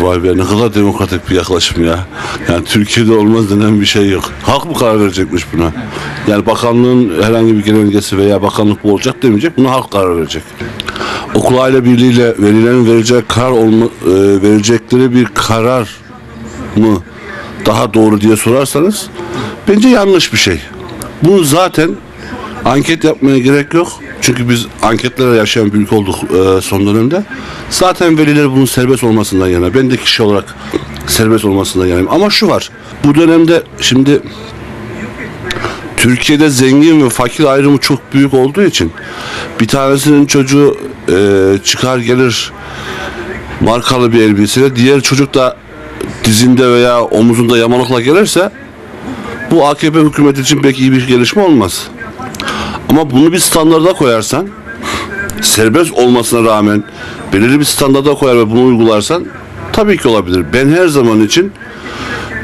Vay be ne kadar demokratik bir yaklaşım ya. Yani Türkiye'de olmaz denen bir şey yok. Halk mı karar verecekmiş buna? Yani bakanlığın herhangi bir genelgesi veya bakanlık bu olacak demeyecek. Buna halk karar verecek. Okul aile birliğiyle velilerin vereceği karar olma, e, verecekleri bir karar mı daha doğru diye sorarsanız bence yanlış bir şey. Bunu zaten anket yapmaya gerek yok. Çünkü biz anketlere yaşayan bir ülke olduk e, son dönemde. Zaten veliler bunun serbest olmasından yana. Ben de kişi olarak serbest olmasından yanayım. Ama şu var. Bu dönemde şimdi Türkiye'de zengin ve fakir ayrımı çok büyük olduğu için bir tanesinin çocuğu e, çıkar gelir markalı bir elbiseyle diğer çocuk da dizinde veya omuzunda yamalıkla gelirse bu AKP hükümeti için pek iyi bir gelişme olmaz. Ama bunu bir standarda koyarsan serbest olmasına rağmen belirli bir standarda koyar ve bunu uygularsan tabii ki olabilir. Ben her zaman için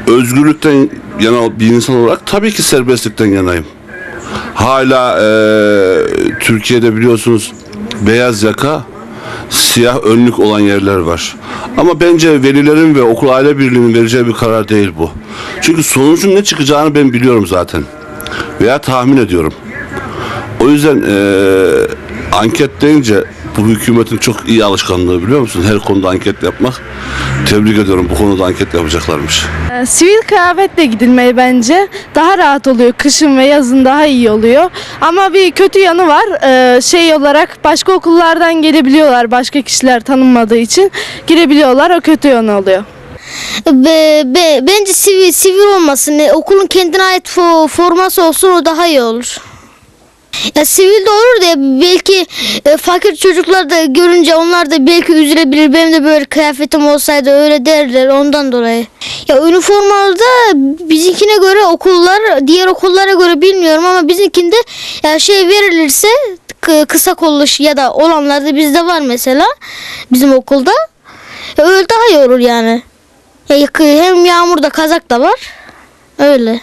özgürlükten yana bir insan olarak tabii ki serbestlikten yanayım. Hala eee, Türkiye'de biliyorsunuz beyaz yaka siyah önlük olan yerler var. Ama bence velilerin ve okul aile birliğinin vereceği bir karar değil bu. Çünkü sonucun ne çıkacağını ben biliyorum zaten. Veya tahmin ediyorum. O yüzden eee, anket deyince bu hükümetin çok iyi alışkanlığı biliyor musun? Her konuda anket yapmak. Tebrik ediyorum bu konuda anket yapacaklarmış. Sivil kıyafetle gidilmeli bence. Daha rahat oluyor. Kışın ve yazın daha iyi oluyor. Ama bir kötü yanı var. Ee, Şey olarak başka okullardan gelebiliyorlar. Başka kişiler tanınmadığı için girebiliyorlar. O kötü yanı oluyor. Be, be- bence sivil, sivil olmasın. E, Okulun kendine ait fo- forması olsun o daha iyi olur. Ya sivil de olur da belki e, fakir çocuklar da görünce onlar da belki üzülebilir. Benim de böyle kıyafetim olsaydı öyle derler ondan dolayı. Ya üniformalarda bizimkine göre okullar diğer okullara göre bilmiyorum ama bizimkinde ya şey verilirse kı- kısa kollu ya da olanlarda bizde var mesela bizim okulda. Ya öyle daha iyi olur yani. Ya, hem yağmurda kazak da var. Öyle.